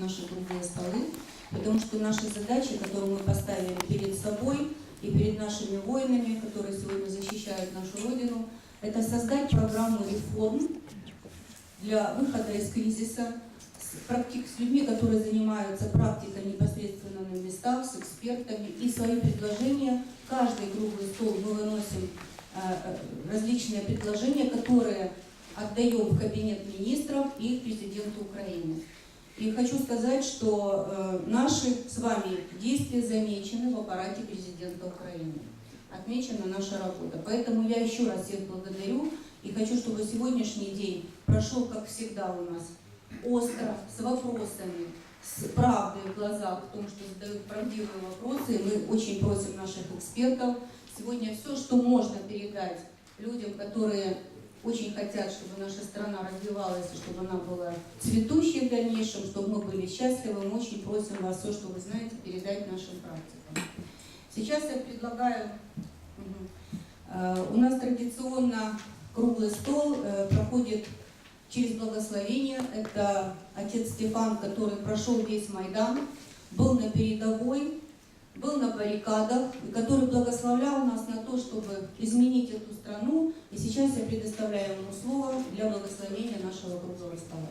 наши круглые столы, потому что наши задачи, которые мы поставили перед собой и перед нашими воинами, которые сегодня защищают нашу Родину, это создать программу реформ для выхода из кризиса с, практи- с людьми, которые занимаются практикой непосредственно на местах, с экспертами. И свои предложения, каждый круглый стол мы выносим э, э, различные предложения, которые отдаем в кабинет министров и президенту Украины. И хочу сказать, что э, наши с вами действия замечены в аппарате президента Украины. Отмечена наша работа. Поэтому я еще раз всех благодарю и хочу, чтобы сегодняшний день прошел, как всегда у нас, остро, с вопросами, с правдой в глазах, в том, что задают правдивые вопросы. И мы очень просим наших экспертов сегодня все, что можно передать людям, которые очень хотят, чтобы наша страна развивалась, чтобы она была цветущей в дальнейшем, чтобы мы были счастливы. Мы очень просим вас все, что вы знаете, передать нашим практикам. Сейчас я предлагаю, э, у нас традиционно круглый стол э, проходит через благословение. Это отец Стефан, который прошел весь Майдан, был на передовой, был на баррикадах, и который благословлял нас на то, чтобы изменить эту страну. И сейчас я предоставляю ему слово для благословения нашего круглого стола.